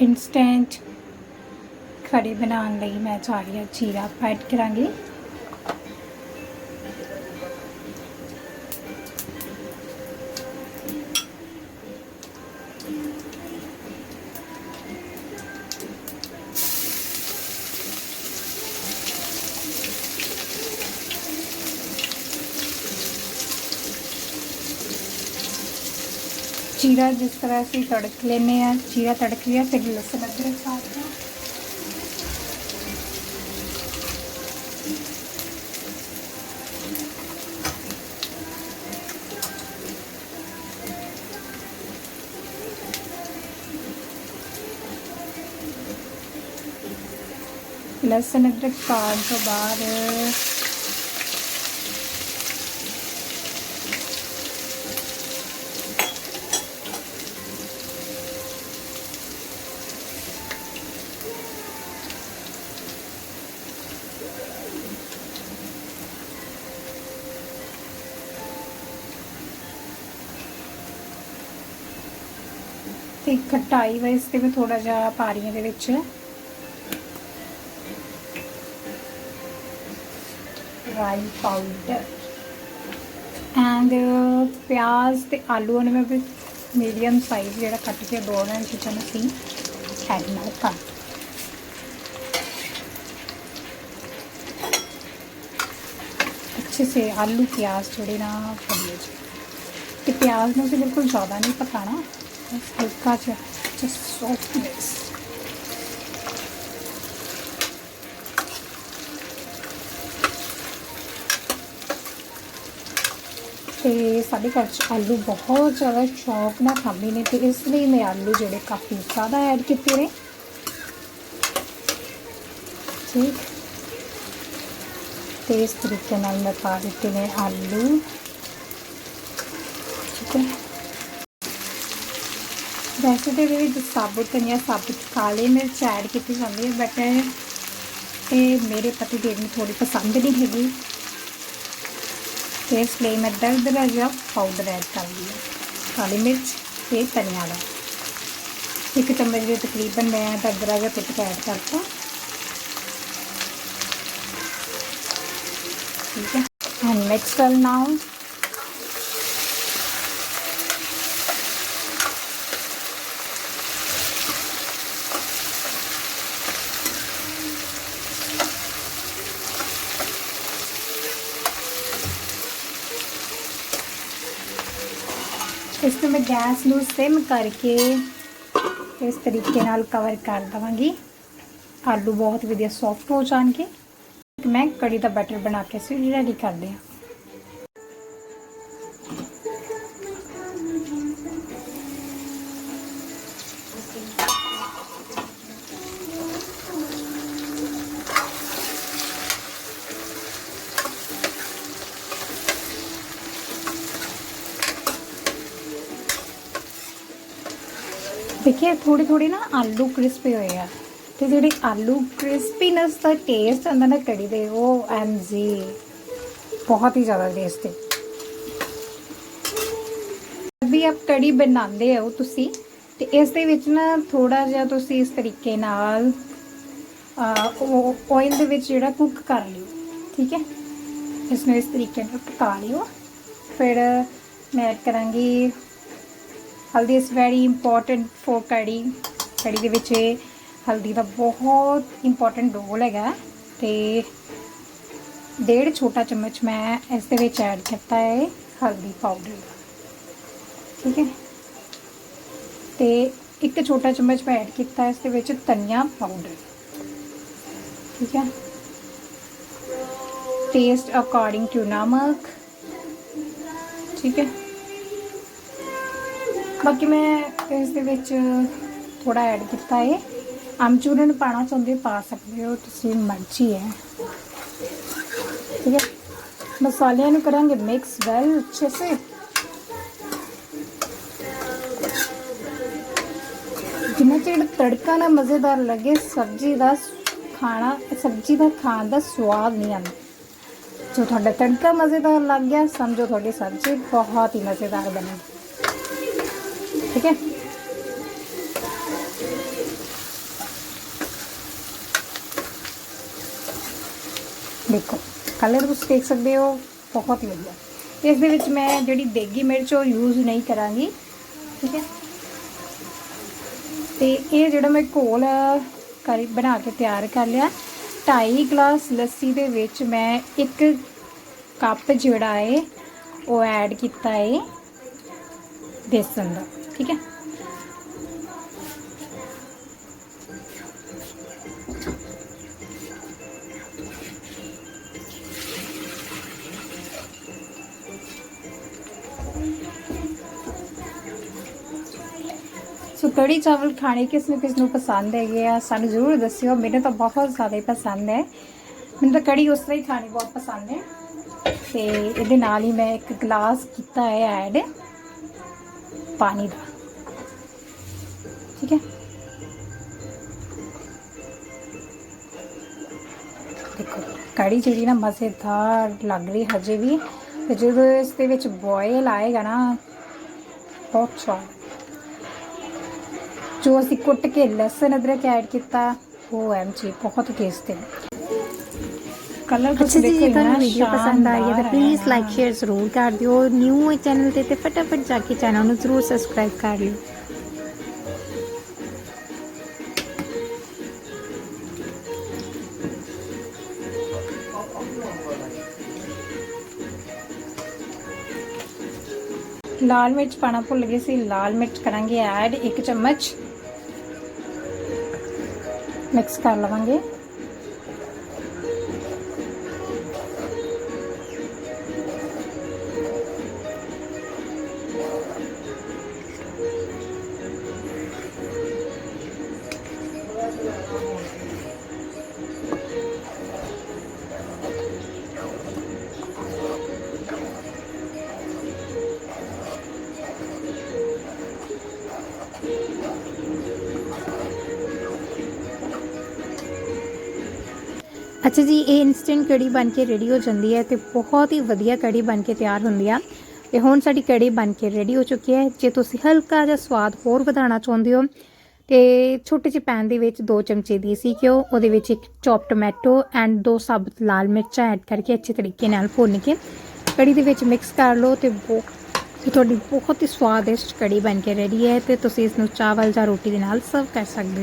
Instant ਕੜੀ ਬਣਾਉਣ ਲਈ ਮੈਂ ਜਾ ਰਹੀ ਜੀਰਾ ਐਡ ਕਰਾਂਗੀ। ਜੀਰਾ ਜਿਸ ਤਰ੍ਹਾਂ ਅਸੀਂ ਤੜਕ ਲੈਨੇ ਆ ਜੀਰਾ ਤੜਕ ਲਿਆ ਫਿਰ ਲਸਣ ਅਦਰਕ ਪਾ ਦਿਓ ਲਸਣ ਅਦਰਕ ਪਾਉਣ ਤੋਂ ਬਾਅਦ ਤੇ ਖਟਾਈ ਵਾਸਤੇ ਮੈਂ ਥੋੜਾ ਜਿਹਾ ਪਾ ਰਹੀ ਹਾਂ ਇਹਦੇ ਵਿੱਚ ਰਾਈ ਪਾਊਡਰ ਐਂਡ ਪਿਆਜ਼ ਤੇ ਆਲੂ ਨੇ ਮੈਂ ਮੀਡੀਅਮ ਸਾਈਜ਼ ਜਿਹੜਾ ਕੱਟ ਕੇ ਦੋ ਨੇ ਕਿਚਨ ਅਸੀਂ ਐਡ ਨਾਲ ਕਰ अच्छे से आलू प्याज थोड़े ना बढ़िया जी ਤੇ ਪਿਆਜ਼ ਨੂੰ ਵੀ ਬਿਲਕੁਲ ਜ਼ਿਆਦਾ ਨਹੀਂ ਪਕਾਣਾ ਬਸ ਹਲਕਾ ਜਿਹਾ ਜਸਟ ਸੌਫਟਨੈਸ ਤੇ ਸਾਡੇ ਘਰ 'ਚ ਆਲੂ ਬਹੁਤ ਜ਼ਿਆਦਾ ਸ਼ੌਕ ਨਾਲ ਖਾਂਦੇ ਨੇ ਤੇ ਇਸ ਲਈ ਮੈਂ ਆਲੂ ਜਿਹੜੇ ਕਾਫੀ ਜ਼ਿਆਦਾ ਐਡ ਕੀਤੇ ਨੇ। ਠੀਕ। ਤੇ ਇਸ ਤਰੀਕੇ ਨਾਲ ਮੈਂ ਪਾ ਦਿੱਤੇ ਨੇ ਆਲੂ ਠੀਕ ਹੈ ਵੈਸੇ ਤਾਂ ਇਹਦੇ ਵਿੱਚ ਸਾਬੁਤ ਧਨੀਆ ਸਾਬੁਤ ਕਾਲੇ ਮਿਰਚ ਐਡ ਕੀਤੀ ਜਾਂਦੀ ਹੈ ਬਟ ਇਹ ਮੇਰੇ ਪਤੀ ਦੇਵ ਨੂੰ ਥੋੜੀ ਪਸੰਦ ਨਹੀਂ ਹੈਗੀ ਤੇ ਇਸ ਲਈ ਮੈਂ ਦਰਦ ਜਿਹਾ ਪਾਊਡਰ ਐਡ ਕਰ ਲਿਆ ਕਾਲੀ ਮਿਰਚ ਤੇ ਧਨੀਆ ਦਾ ਇੱਕ ਚਮਚ ਦੇ ਤਕਰੀਬਨ ਮੈਂ ਦਰਦਰਾ ਜਿਹਾ ਕੁੱਟ ਕੇ ਐਡ ਕਰਤਾ ਠੀਕ ਹੈ ਐਂਡ ਮਿਕਸ ਇਸ ਨੂੰ ਮੈਂ ਗੈਸ ਨੂੰ ਸਿਮ ਕਰਕੇ ਇਸ ਤਰੀਕੇ ਨਾਲ ਕਵਰ ਕਰ ਦਵਾਂਗੀ। ਆਲੂ ਬਹੁਤ ਵਧੀਆ ਸੌਫਟ ਹੋ ਜਾਣਗੇ। ਮੈਂ ਕੜੀ ਦਾ ਬੈਟਰ ਬਣਾ ਕੇ ਸੀ ਰੈਡੀ ਕਰਦੇ ਹਾਂ ਦੇਖਿए ਥੋੜੇ ਥੋੜੇ ਨਾ ਆਲੂ ਕ੍ਰਿਸਪੀ ਹੋਏ ਆ। ਤੇ ਜਿਹੜੀ ਆਲੂ ਕ੍ਰਿਸਪੀਨੈਸ ਦਾ ਟੇਸਟ ਆਉਂਦਾ ਨਾ ਕੜੀ ਦੇ, ਉਹ ਐਮ ਜੀ, ਬਹੁਤ ਹੀ ਜ਼ਿਆਦਾ ਟੇਸਟੀ ਵੀ ਆਪ ਕੜੀ ਬਣਾਉਂਦੇ ਹੋ ਤੁਸੀਂ, ਤੇ ਇਸ ਦੇ ਵਿੱਚ ਨਾ ਥੋੜਾ ਜਿਹਾ ਤੁਸੀਂ ਇਸ ਤਰੀਕੇ ਨਾਲ ਆਇਲ ਦੇ ਵਿੱਚ ਜਿਹੜਾ ਕੁੱਕ ਕਰ ਲਿਓ, ਠੀਕ ਹੈ? ਇਸ ਨੂੰ ਇਸ ਤਰੀਕੇ ਨਾਲ ਪਕਾ ਲਿਓ। ਫਿਰ ਮੈਂ ਐਡ ਕਰਾਂਗੀ ਹਲਦੀ ਇਜ਼ ਵੈਰੀ ਇੰਪੋਰਟੈਂਟ ਫॉर ਕੜੀ ਕੜੀ ਦੇ ਵਿੱਚ ਇਹ ਹਲਦੀ ਦਾ ਬਹੁਤ ਇੰਪੋਰਟੈਂਟ ਰੋਲ ਹੈਗਾ ਤੇ ਡੇਢ ਛੋਟਾ ਚਮਚ ਮੈਂ ਇਸ ਦੇ ਵਿੱਚ ਐਡ ਕੀਤਾ ਹੈ ਹਲਦੀ ਪਾਊਡਰ ਠੀਕ ਹੈ? ਤੇ ਇੱਕ ਛੋਟਾ ਚਮਚ ਮੈਂ ਐਡ ਕੀਤਾ ਇਸ ਦੇ ਵਿੱਚ ਧਨੀਆ ਪਾਊਡਰ ਠੀਕ ਹੈ? ਟੇਸਟ ਅਕੋਰਡਿੰਗ ਟੂ ਨਮਕ। ਠੀਕ ਹੈ? ਬਾਕੀ ਮੈਂ ਇਸ ਦੇ ਵਿੱਚ ਥੋੜਾ ਐਡ ਕੀਤਾ ਹੈ ਆਮਚੂਰਨ ਪਾਣਾ ਚਾਹੁੰਦੇ ਹੋ, ਪਾ ਸਕਦੇ ਹੋ, ਤੁਸੀਂ ਮਰਜ਼ੀ ਹੈ। ਠੀਕ ਹੈ? ਮਸਾਲਿਆਂ ਨੂੰ ਕਰਾਂਗੇ ਮਿਕਸ ਵੈਲ ਅੱਛੇ ਸੇ। ਜਿੰਨਾ ਚਿਰ ਤੜਕਾ ਨਾ ਮਜ਼ੇਦਾਰ ਲੱਗੇ, ਸਬਜ਼ੀ ਦਾ ਖਾਣਾ, ਸਬਜ਼ੀ ਦਾ ਖਾਣ ਦਾ ਸਵਾਦ ਨਹੀਂ ਆਉਂਦਾ। ਜੋ ਤੁਹਾਡਾ ਤੜਕਾ ਮਜ਼ੇਦਾਰ ਲੱਗ ਗਿਆ, ਸਮਝੋ ਤੁਹਾਡੀ ਸਬਜ਼ੀ ਬਹੁਤ ਹੀ ਮਜ਼ੇਦਾਰ ਬਣੀ। ठीक है ਦੇਖੋ ਕਲਰ ਤੁਸੀਂ ਦੇਖ ਸਕਦੇ ਹੋ, ਬਹੁਤ ਹੀ ਵਧੀਆ। ਇਸ ਦੇ ਵਿੱਚ ਮੈਂ ਜਿਹੜੀ ਦੇਗੀ ਮਿਰਚ ਉਹ ਯੂਜ਼ ਨਹੀਂ ਕਰਾਂਗੀ, ਠੀਕ ਹੈ? ਤੇ ਇਹ ਜਿਹੜਾ ਮੈਂ ਘੋਲ ਕਰੀ, ਬਣਾ ਕੇ ਤਿਆਰ ਕਰ ਲਿਆ 2.5 ਗਲਾਸ ਲੱਸੀ ਦੇ ਵਿੱਚ ਮੈਂ ਇੱਕ ਕੱਪ ਜਿਹੜਾ ਹੈ, ਉਹ ਐਡ ਕੀਤਾ ਹੈ, ਬੇਸਨ ਦਾ। ਠੀਕ ਹੈ? ਸੋ ਕੜੀ ਚਾਵਲ ਖਾਣੇ ਕਿਸ ਨੂੰ ਕਿਸ ਨੂੰ ਪਸੰਦ ਹੈਗੇ ਆ, ਸਾਨੂੰ ਜ਼ਰੂਰ ਦੱਸਿਓ। ਮੈਨੂੰ ਤਾਂ ਬਹੁਤ ਜ਼ਿਆਦਾ ਹੀ ਪਸੰਦ ਹੈ। ਮੈਨੂੰ ਤਾਂ ਕੜੀ ਉਸ ਤਰ੍ਹਾਂ ਹੀ ਖਾਣੀ ਬਹੁਤ ਪਸੰਦ ਹੈ। ਤੇ ਇਹਦੇ ਨਾਲ ਹੀ ਮੈਂ ਇੱਕ ਗਲਾਸ ਕੀਤਾ ਹੈ ਐਡ ਪਾਣੀ ਦਾ। ਠੀਕ ਹੈ। ਦੇਖੋ ਕੜੀ ਜਿਹੜੀ ਨਾ ਮਜ਼ੇਦਾਰ ਲੱਗ ਰਹੀ ਹਜੇ ਵੀ ਤੇ ਜਦੋਂ ਇਸ ਦੇ ਵਿੱਚ ਬੋਇਲ ਆਏਗਾ ਨਾ ਬਹੁਤ ਸਵਾਦ। ਜੋ ਅਸੀਂ ਕੁੱਟ ਕੇ ਲਸਣ ਅਦਰਕ ਐਡ ਕੀਤਾ ਉਹ ਐਮ ਜੀ ਬਹੁਤ ਟੇਸਟੀ ਕਲਰ ਜੀ ਜੇ ਤੁਹਾਨੂੰ ਵੀਡੀਓ ਪਸੰਦ ਆਈ ਹੈ ਤਾਂ ਪਲੀਜ਼ ਲਾਈਕ ਸ਼ੇਅਰ ਜ਼ਰੂਰ ਕਰ ਦਿਓ। ਨਿਊ ਹੈ ਚੈਨਲ ਤੇ ਤੇ ਫਟਾਫਟ ਜਾ ਕੇ ਚੈਨਲ ਨੂੰ ਜ਼ਰੂਰ ਸਬਸਕ੍ਰਾਈਬ ਕਰ ਲਿਓ। ਲਾਲ ਮਿਰਚ ਪਾਣਾ ਭੁੱਲ ਗਏ ਸੀ, ਲਾਲ ਮਿਰਚ ਕਰਾਂਗੇ, ਐਡ 1 ਚਮਚ। ਮਿਕਸ ਕਰ ਲਵਾਂਗੇ। ਅੱਛਾ ਜੀ, ਇਹ ਇਨਸਟੈਂਟ ਕੜੀ ਬਣ ਕੇ ਰੈਡੀ ਹੋ ਜਾਂਦੀ ਹੈ ਤੇ ਬਹੁਤ ਹੀ ਵਧੀਆ ਕੜੀ ਬਣ ਕੇ ਤਿਆਰ ਹੁੰਦੀ ਆ। ਤੇ ਹੁਣ ਸਾਡੀ ਕੜੀ ਬਣ ਕੇ ਰੈਡੀ ਹੋ ਚੁੱਕੀ ਹੈ। ਜੇ ਤੁਸੀਂ ਹਲਕਾ ਜਿਹਾ ਸਵਾਦ ਹੋਰ ਵਧਾਉਣਾ ਚਾਹੁੰਦੇ ਹੋ, ਤੇ ਛੋਟੇ ਜਿਹੇ ਪੈਨ ਦੇ ਵਿੱਚ 2 ਚਮਚੇ ਦੇਸੀ ਘਿਓ, ਉਹਦੇ ਵਿੱਚ ਇੱਕ ਚੌਪ ਟੋਮੈਟੋ ਐਂਡ ਦੋ ਸਾਬਤ ਲਾਲ ਮਿਰਚਾਂ ਐਡ ਕਰਕੇ ਅੱਛੇ ਤਰੀਕੇ ਨਾਲ ਭੁੰਨ ਕੇ ਕੜੀ ਦੇ ਵਿੱਚ ਮਿਕਸ ਕਰ ਲਓ ਤੇ ਬਹੁਤ ਤੇ ਤੁਹਾਡੀ ਬਹੁਤ ਹੀ ਸਵਾਦਿਸ਼ਟ ਕੜੀ ਬਣ ਕੇ ਰੈਡੀ ਹੈ ਤੇ ਤੁਸੀਂ ਇਸ ਨੂੰ ਚਾਵਲ ਜਾਂ ਰੋਟੀ ਦੇ ਨਾਲ ਸਰਵ ਕਰ ਸਕਦੇ ਹੋ।